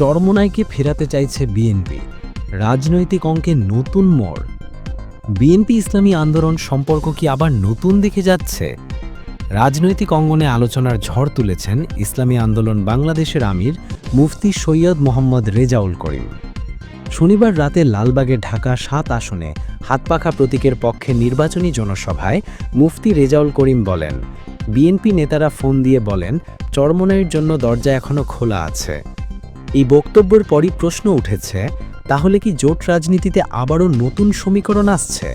চরমোনাইকে ফেরাতে চাইছে বিএনপি। রাজনৈতিক অঙ্কে নতুন মোড়। বিএনপি ইসলামী আন্দোলন সম্পর্ক কি আবার নতুন দিকে যাচ্ছে? রাজনৈতিক অঙ্গনে আলোচনার ঝড় তুলেছেন ইসলামী আন্দোলন বাংলাদেশের আমির মুফতি সৈয়দ মোহাম্মদ রেজাউল করিম। শনিবার রাতে লালবাগে ঢাকা সাত আসনে হাতপাখা প্রতীকের পক্ষে নির্বাচনী জনসভায় মুফতি রেজাউল করিম বলেন, বিএনপি নেতারা ফোন দিয়ে বলেন, চরমনাইয়ের জন্য দরজা এখনও খোলা আছে। এই বক্তব্যের পরই প্রশ্ন উঠেছে, তাহলে কি জোট রাজনীতিতে আবারও নতুন সমীকরণ আসছে?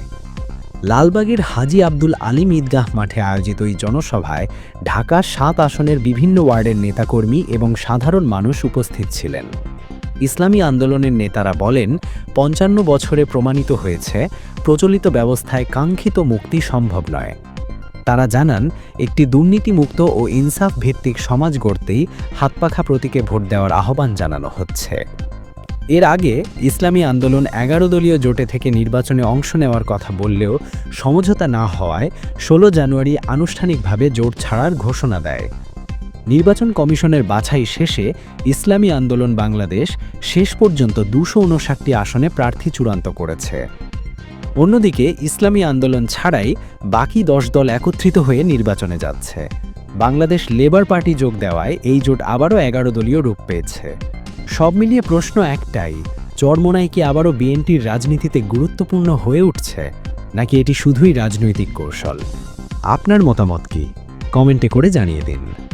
লালবাগের হাজি আব্দুল আলিম ঈদগাহ মাঠে আয়োজিত এই জনসভায় ঢাকা সাত আসনের বিভিন্ন ওয়ার্ডের নেতাকর্মী এবং সাধারণ মানুষ উপস্থিত ছিলেন। ইসলামী আন্দোলনের নেতারা বলেন, পঞ্চান্ন বছরে প্রমাণিত হয়েছে, প্রচলিত ব্যবস্থায় কাঙ্ক্ষিত মুক্তি সম্ভব নয়। তারা জানান, একটি দুর্নীতিমুক্ত ও ইনসাফ ভিত্তিক সমাজ গড়তেই হাতপাখা প্রতীকে ভোট দেওয়ার আহ্বান জানানো হচ্ছে। এর আগে ইসলামী আন্দোলন এগারো দলীয় জোটে থেকে নির্বাচনে অংশ নেওয়ার কথা বললেও সমঝোতা না হওয়ায় ষোলো জানুয়ারি আনুষ্ঠানিকভাবে জোট ছাড়ার ঘোষণা দেয়। নির্বাচন কমিশনের বাছাই শেষে ইসলামী আন্দোলন বাংলাদেশ শেষ পর্যন্ত দুশো উনষাটটি আসনে প্রার্থী চূড়ান্ত করেছে। অন্যদিকে ইসলামী আন্দোলন ছাড়াই বাকি দশ দল একত্রিত হয়ে নির্বাচনে যাচ্ছে। বাংলাদেশ লেবার পার্টি যোগ দেওয়ায় এই জোট আবারও এগারো দলীয় রূপ পেয়েছে। সব মিলিয়ে প্রশ্ন একটাই, চরমোনাই কি আবারও বিএনপির রাজনীতিতে গুরুত্বপূর্ণ হয়ে উঠছে, নাকি এটি শুধুই রাজনৈতিক কৌশল? আপনার মতামত কি? কমেন্টে করে জানিয়ে দিন।